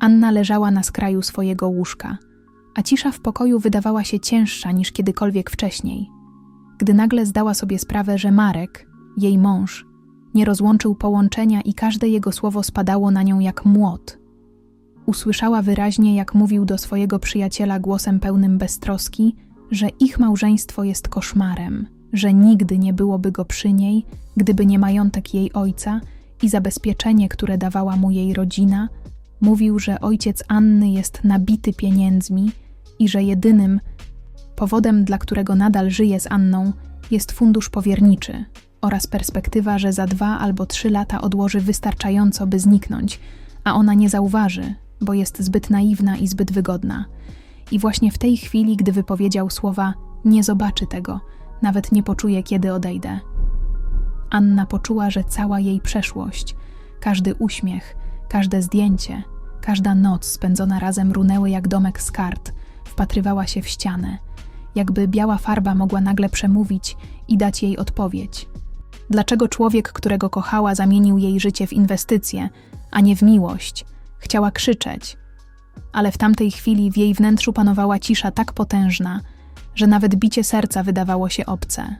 Anna leżała na skraju swojego łóżka, a cisza w pokoju wydawała się cięższa niż kiedykolwiek wcześniej. Gdy nagle zdała sobie sprawę, że Marek, jej mąż, nie rozłączył połączenia i każde jego słowo spadało na nią jak młot. Usłyszała wyraźnie, jak mówił do swojego przyjaciela głosem pełnym beztroski, że ich małżeństwo jest koszmarem, że nigdy nie byłoby go przy niej, gdyby nie majątek jej ojca i zabezpieczenie, które dawała mu jej rodzina. Mówił, że ojciec Anny jest nabity pieniędzmi i że jedynym powodem, dla którego nadal żyje z Anną, jest fundusz powierniczy oraz perspektywa, że za dwa albo trzy lata odłoży wystarczająco, by zniknąć, a ona nie zauważy, bo jest zbyt naiwna i zbyt wygodna. I właśnie w tej chwili, gdy wypowiedział słowa nie zobaczy tego, nawet nie poczuje, kiedy odejdę. Anna poczuła, że cała jej przeszłość, każdy uśmiech, każde zdjęcie, każda noc spędzona razem runęły jak domek z kart, wpatrywała się w ścianę, jakby biała farba mogła nagle przemówić i dać jej odpowiedź. Dlaczego człowiek, którego kochała, zamienił jej życie w inwestycje, a nie w miłość? Chciała krzyczeć, ale w tamtej chwili w jej wnętrzu panowała cisza tak potężna, że nawet bicie serca wydawało się obce.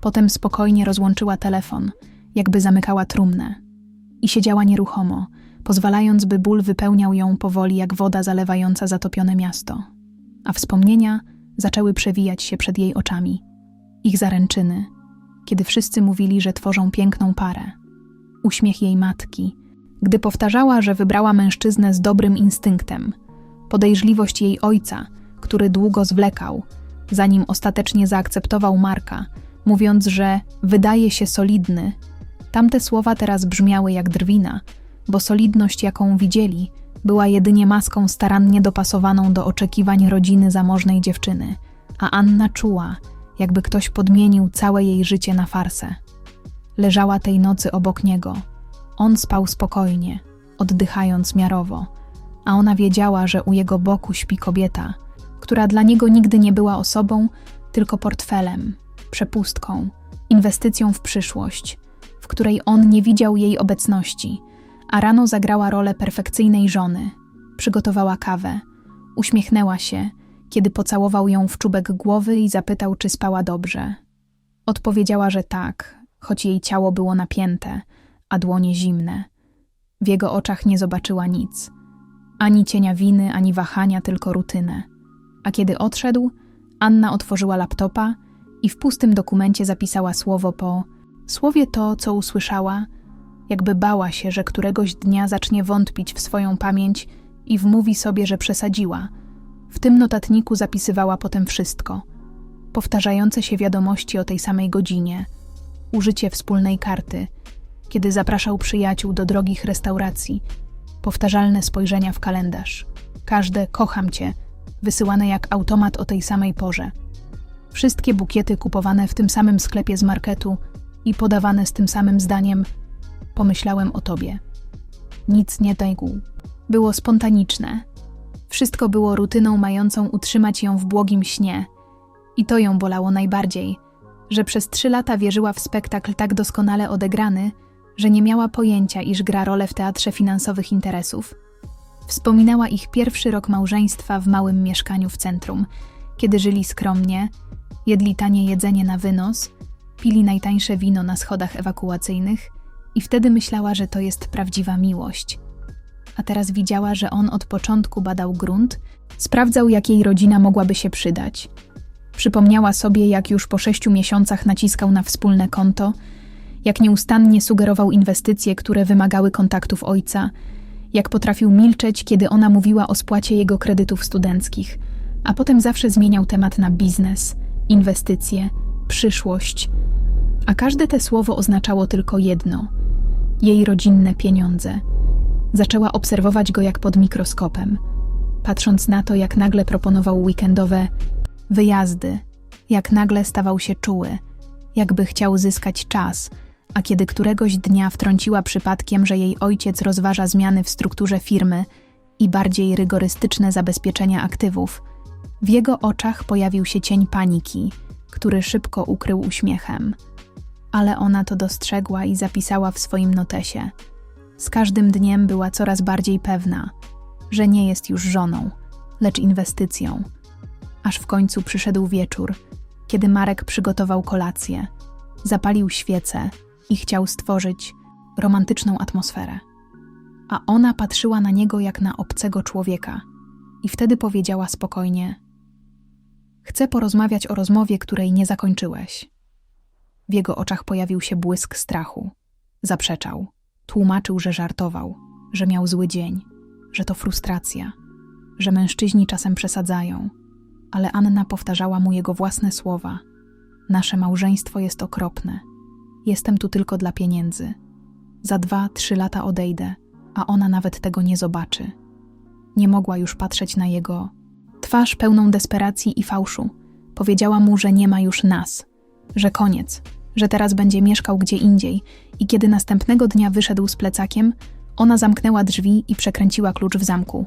Potem spokojnie rozłączyła telefon, jakby zamykała trumnę. I siedziała nieruchomo, pozwalając, by ból wypełniał ją powoli jak woda zalewająca zatopione miasto. A wspomnienia zaczęły przewijać się przed jej oczami. Ich zaręczyny, kiedy wszyscy mówili, że tworzą piękną parę. Uśmiech jej matki, gdy powtarzała, że wybrała mężczyznę z dobrym instynktem. Podejrzliwość jej ojca, który długo zwlekał, zanim ostatecznie zaakceptował Marka, mówiąc, że wydaje się solidny. Tamte słowa teraz brzmiały jak drwina, bo solidność, jaką widzieli, była jedynie maską starannie dopasowaną do oczekiwań rodziny zamożnej dziewczyny, a Anna czuła, jakby ktoś podmienił całe jej życie na farsę. Leżała tej nocy obok niego. On spał spokojnie, oddychając miarowo, a ona wiedziała, że u jego boku śpi kobieta, która dla niego nigdy nie była osobą, tylko portfelem, przepustką, inwestycją w przyszłość, w której on nie widział jej obecności, a rano zagrała rolę perfekcyjnej żony. Przygotowała kawę, uśmiechnęła się, kiedy pocałował ją w czubek głowy i zapytał, czy spała dobrze. Odpowiedziała, że tak, choć jej ciało było napięte, a dłonie zimne. W jego oczach nie zobaczyła nic. Ani cienia winy, ani wahania, tylko rutynę. A kiedy odszedł, Anna otworzyła laptopa i w pustym dokumencie zapisała słowo po słowie to, co usłyszała, jakby bała się, że któregoś dnia zacznie wątpić w swoją pamięć i wmówi sobie, że przesadziła. W tym notatniku zapisywała potem wszystko. Powtarzające się wiadomości o tej samej godzinie, użycie wspólnej karty, kiedy zapraszał przyjaciół do drogich restauracji, powtarzalne spojrzenia w kalendarz. Każde kocham cię, wysyłane jak automat o tej samej porze. Wszystkie bukiety kupowane w tym samym sklepie z marketu i podawane z tym samym zdaniem pomyślałem o tobie. Nic nie tajgł. Było spontaniczne. Wszystko było rutyną mającą utrzymać ją w błogim śnie. I to ją bolało najbardziej, że przez trzy lata wierzyła w spektakl tak doskonale odegrany, że nie miała pojęcia, iż gra rolę w teatrze finansowych interesów. Wspominała ich pierwszy rok małżeństwa w małym mieszkaniu w centrum, kiedy żyli skromnie, jedli tanie jedzenie na wynos, pili najtańsze wino na schodach ewakuacyjnych i wtedy myślała, że to jest prawdziwa miłość. A teraz widziała, że on od początku badał grunt, sprawdzał, jak jej rodzina mogłaby się przydać. Przypomniała sobie, jak już po sześciu miesiącach naciskał na wspólne konto, jak nieustannie sugerował inwestycje, które wymagały kontaktów ojca, jak potrafił milczeć, kiedy ona mówiła o spłacie jego kredytów studenckich, a potem zawsze zmieniał temat na biznes, inwestycje, przyszłość. A każde te słowo oznaczało tylko jedno. Jej rodzinne pieniądze. Zaczęła obserwować go jak pod mikroskopem, patrząc na to, jak nagle proponował weekendowe wyjazdy, jak nagle stawał się czuły, jakby chciał zyskać czas, a kiedy któregoś dnia wtrąciła przypadkiem, że jej ojciec rozważa zmiany w strukturze firmy i bardziej rygorystyczne zabezpieczenia aktywów, w jego oczach pojawił się cień paniki, który szybko ukrył uśmiechem. Ale ona to dostrzegła i zapisała w swoim notesie. Z każdym dniem była coraz bardziej pewna. że nie jest już żoną, lecz inwestycją. Aż w końcu przyszedł wieczór, kiedy Marek przygotował kolację, zapalił świecę i chciał stworzyć romantyczną atmosferę. A ona patrzyła na niego jak na obcego człowieka i wtedy powiedziała spokojnie: Chcę porozmawiać o rozmowie, której nie zakończyłeś. W jego oczach pojawił się błysk strachu. Zaprzeczał, tłumaczył, że żartował, że miał zły dzień, że to frustracja, że mężczyźni czasem przesadzają, ale Anna powtarzała mu jego własne słowa: Nasze małżeństwo jest okropne. Jestem tu tylko dla pieniędzy. Za dwa, trzy lata odejdę, a ona nawet tego nie zobaczy. Nie mogła już patrzeć na jego twarz pełną desperacji i fałszu. Powiedziała mu, że nie ma już nas, że koniec, że teraz będzie mieszkał gdzie indziej, i kiedy następnego dnia wyszedł z plecakiem, ona zamknęła drzwi i przekręciła klucz w zamku.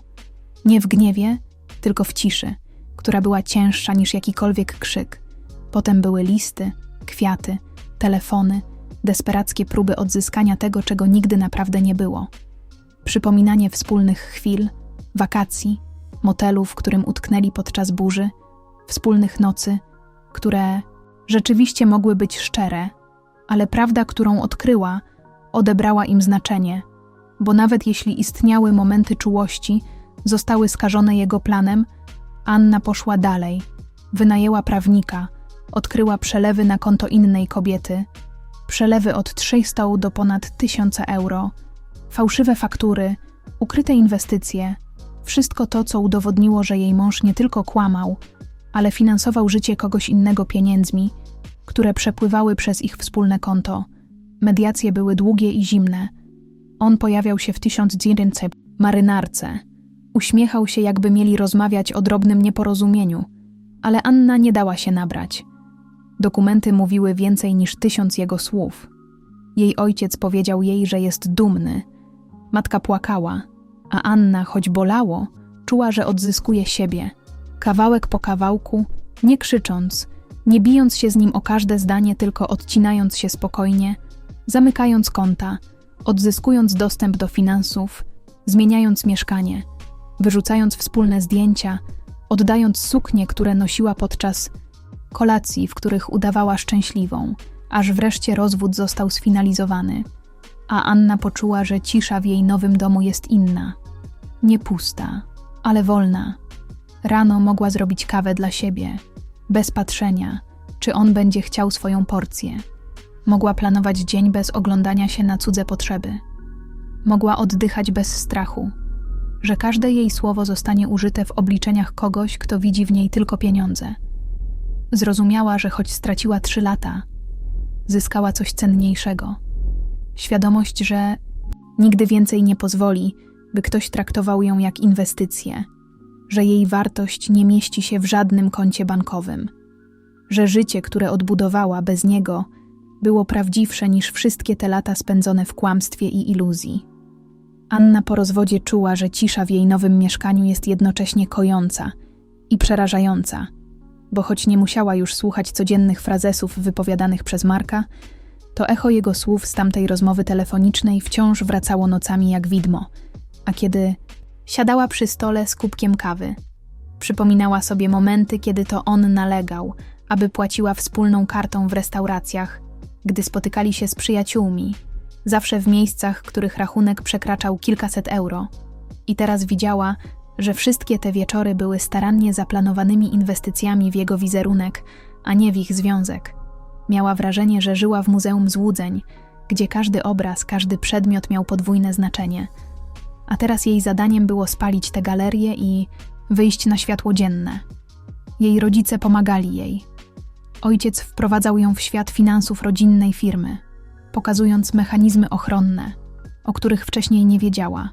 Nie w gniewie, tylko w ciszy, która była cięższa niż jakikolwiek krzyk. Potem były listy, kwiaty, telefony, desperackie próby odzyskania tego, czego nigdy naprawdę nie było. Przypominanie wspólnych chwil, wakacji, motelu, w którym utknęli podczas burzy, wspólnych nocy, które rzeczywiście mogły być szczere, ale prawda, którą odkryła, odebrała im znaczenie, bo nawet jeśli istniały momenty czułości, zostały skażone jego planem, Anna poszła dalej, wynajęła prawnika, odkryła przelewy na konto innej kobiety, przelewy od 300 do ponad 1000 euro, fałszywe faktury, ukryte inwestycje, wszystko to, co udowodniło, że jej mąż nie tylko kłamał, ale finansował życie kogoś innego pieniędzmi, które przepływały przez ich wspólne konto. Mediacje były długie i zimne. On pojawiał się w 1900 marynarce. Uśmiechał się, jakby mieli rozmawiać o drobnym nieporozumieniu, ale Anna nie dała się nabrać. Dokumenty mówiły więcej niż tysiąc jego słów. Jej ojciec powiedział jej, że jest dumny. Matka płakała, a Anna, choć bolało, czuła, że odzyskuje siebie. Kawałek po kawałku, nie krzycząc, nie bijąc się z nim o każde zdanie, tylko odcinając się spokojnie, zamykając konta, odzyskując dostęp do finansów, zmieniając mieszkanie, wyrzucając wspólne zdjęcia, oddając suknie, które nosiła podczas kolacji, w których udawała szczęśliwą, aż wreszcie rozwód został sfinalizowany. A Anna poczuła, że cisza w jej nowym domu jest inna. Nie pusta, ale wolna. Rano mogła zrobić kawę dla siebie, bez patrzenia, czy on będzie chciał swoją porcję. Mogła planować dzień bez oglądania się na cudze potrzeby. Mogła oddychać bez strachu, że każde jej słowo zostanie użyte w obliczeniach kogoś, kto widzi w niej tylko pieniądze. Zrozumiała, że choć straciła trzy lata, zyskała coś cenniejszego. Świadomość, że nigdy więcej nie pozwoli, by ktoś traktował ją jak inwestycję, że jej wartość nie mieści się w żadnym koncie bankowym, że życie, które odbudowała bez niego, było prawdziwsze niż wszystkie te lata spędzone w kłamstwie i iluzji. Anna po rozwodzie czuła, że cisza w jej nowym mieszkaniu jest jednocześnie kojąca i przerażająca, bo choć nie musiała już słuchać codziennych frazesów wypowiadanych przez Marka, to echo jego słów z tamtej rozmowy telefonicznej wciąż wracało nocami jak widmo, a kiedy siadała przy stole z kubkiem kawy, przypominała sobie momenty, kiedy to on nalegał, aby płaciła wspólną kartą w restauracjach, gdy spotykali się z przyjaciółmi, zawsze w miejscach, których rachunek przekraczał kilkaset euro. I teraz widziała, że wszystkie te wieczory były starannie zaplanowanymi inwestycjami w jego wizerunek, a nie w ich związek. Miała wrażenie, że żyła w muzeum złudzeń, gdzie każdy obraz, każdy przedmiot miał podwójne znaczenie. A teraz jej zadaniem było spalić te galerie i wyjść na światło dzienne. Jej rodzice pomagali jej. Ojciec wprowadzał ją w świat finansów rodzinnej firmy, pokazując mechanizmy ochronne, o których wcześniej nie wiedziała.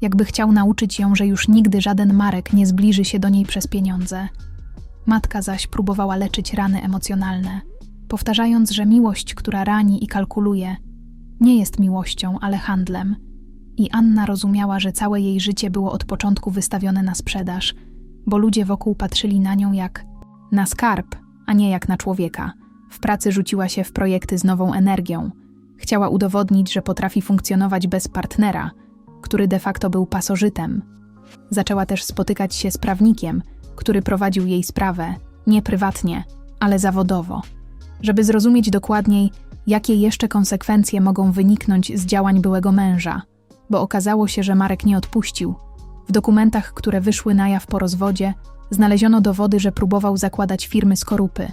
Jakby chciał nauczyć ją, że już nigdy żaden Marek nie zbliży się do niej przez pieniądze. Matka zaś próbowała leczyć rany emocjonalne, powtarzając, że miłość, która rani i kalkuluje, nie jest miłością, ale handlem. I Anna rozumiała, że całe jej życie było od początku wystawione na sprzedaż, bo ludzie wokół patrzyli na nią jak na skarb, a nie jak na człowieka. W pracy rzuciła się w projekty z nową energią. Chciała udowodnić, że potrafi funkcjonować bez partnera, który de facto był pasożytem. Zaczęła też spotykać się z prawnikiem, który prowadził jej sprawę nie prywatnie, ale zawodowo, żeby zrozumieć dokładniej, jakie jeszcze konsekwencje mogą wyniknąć z działań byłego męża, bo okazało się, że Marek nie odpuścił. W dokumentach, które wyszły na jaw po rozwodzie, znaleziono dowody, że próbował zakładać firmy skorupy,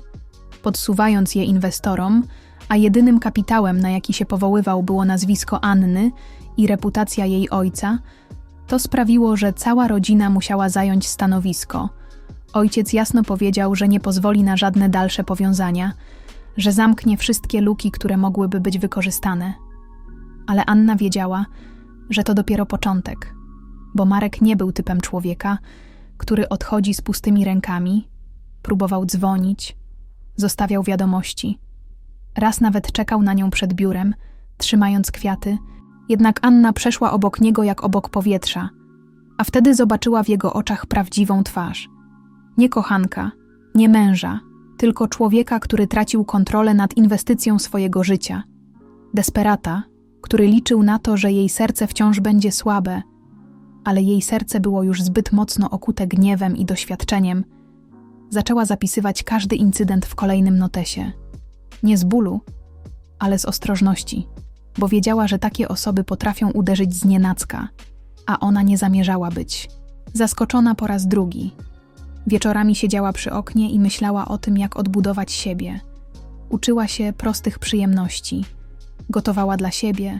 podsuwając je inwestorom, a jedynym kapitałem, na jaki się powoływał, było nazwisko Anny i reputacja jej ojca, to sprawiło, że cała rodzina musiała zająć stanowisko. Ojciec jasno powiedział, że nie pozwoli na żadne dalsze powiązania, że zamknie wszystkie luki, które mogłyby być wykorzystane. Ale Anna wiedziała, że to dopiero początek, bo Marek nie był typem człowieka, który odchodzi z pustymi rękami, próbował dzwonić, zostawiał wiadomości. Raz nawet czekał na nią przed biurem, trzymając kwiaty, jednak Anna przeszła obok niego jak obok powietrza, a wtedy zobaczyła w jego oczach prawdziwą twarz. Nie kochanka, nie męża, tylko człowieka, który tracił kontrolę nad inwestycją swojego życia. Desperata, który liczył na to, że jej serce wciąż będzie słabe, ale jej serce było już zbyt mocno okute gniewem i doświadczeniem, zaczęła zapisywać każdy incydent w kolejnym notesie. Nie z bólu, ale z ostrożności, bo wiedziała, że takie osoby potrafią uderzyć z nienacka, a ona nie zamierzała być. Zaskoczona po raz drugi. Wieczorami siedziała przy oknie i myślała o tym, jak odbudować siebie. Uczyła się prostych przyjemności. Gotowała dla siebie.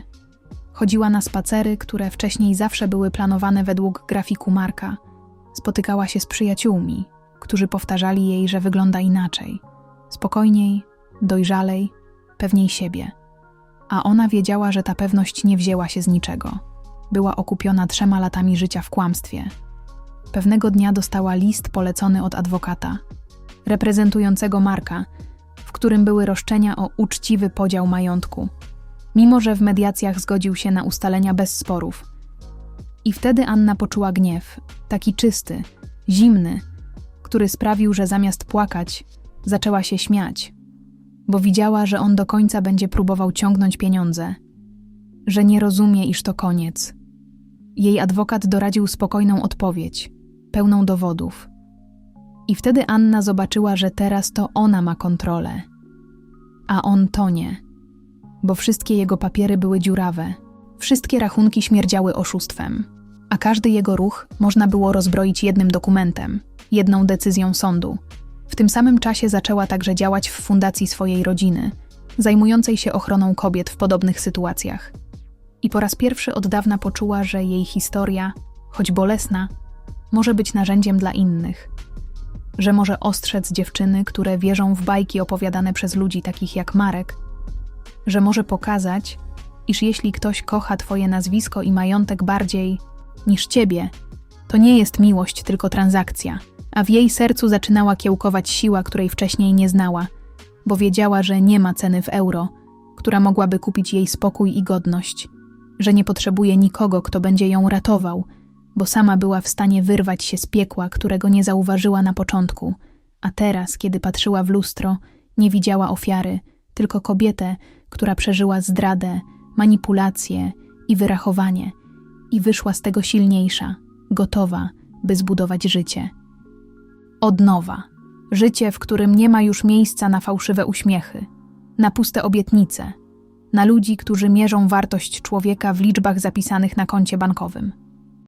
Chodziła na spacery, które wcześniej zawsze były planowane według grafiku Marka. Spotykała się z przyjaciółmi, którzy powtarzali jej, że wygląda inaczej. Spokojniej, dojrzalej, pewniej siebie. A ona wiedziała, że ta pewność nie wzięła się z niczego. Była okupiona trzema latami życia w kłamstwie. Pewnego dnia dostała list polecony od adwokata, reprezentującego Marka, w którym były roszczenia o uczciwy podział majątku, mimo że w mediacjach zgodził się na ustalenia bez sporów. I wtedy Anna poczuła gniew, taki czysty, zimny, który sprawił, że zamiast płakać, zaczęła się śmiać, bo widziała, że on do końca będzie próbował ciągnąć pieniądze, że nie rozumie, iż to koniec. Jej adwokat doradził spokojną odpowiedź, pełną dowodów. I wtedy Anna zobaczyła, że teraz to ona ma kontrolę, a on to nie, bo wszystkie jego papiery były dziurawe, wszystkie rachunki śmierdziały oszustwem, a każdy jego ruch można było rozbroić jednym dokumentem, jedną decyzją sądu. W tym samym czasie zaczęła także działać w fundacji swojej rodziny, zajmującej się ochroną kobiet w podobnych sytuacjach. I po raz pierwszy od dawna poczuła, że jej historia, choć bolesna, może być narzędziem dla innych. Że może ostrzec dziewczyny, które wierzą w bajki opowiadane przez ludzi takich jak Marek, że może pokazać, iż jeśli ktoś kocha Twoje nazwisko i majątek bardziej niż Ciebie, to nie jest miłość, tylko transakcja, a w jej sercu zaczynała kiełkować siła, której wcześniej nie znała, bo wiedziała, że nie ma ceny w euro, która mogłaby kupić jej spokój i godność, że nie potrzebuje nikogo, kto będzie ją ratował, bo sama była w stanie wyrwać się z piekła, którego nie zauważyła na początku, a teraz, kiedy patrzyła w lustro, nie widziała ofiary, tylko kobietę, która przeżyła zdradę, manipulację i wyrachowanie i wyszła z tego silniejsza, gotowa, by zbudować życie. Od nowa. Życie, w którym nie ma już miejsca na fałszywe uśmiechy, na puste obietnice, na ludzi, którzy mierzą wartość człowieka w liczbach zapisanych na koncie bankowym.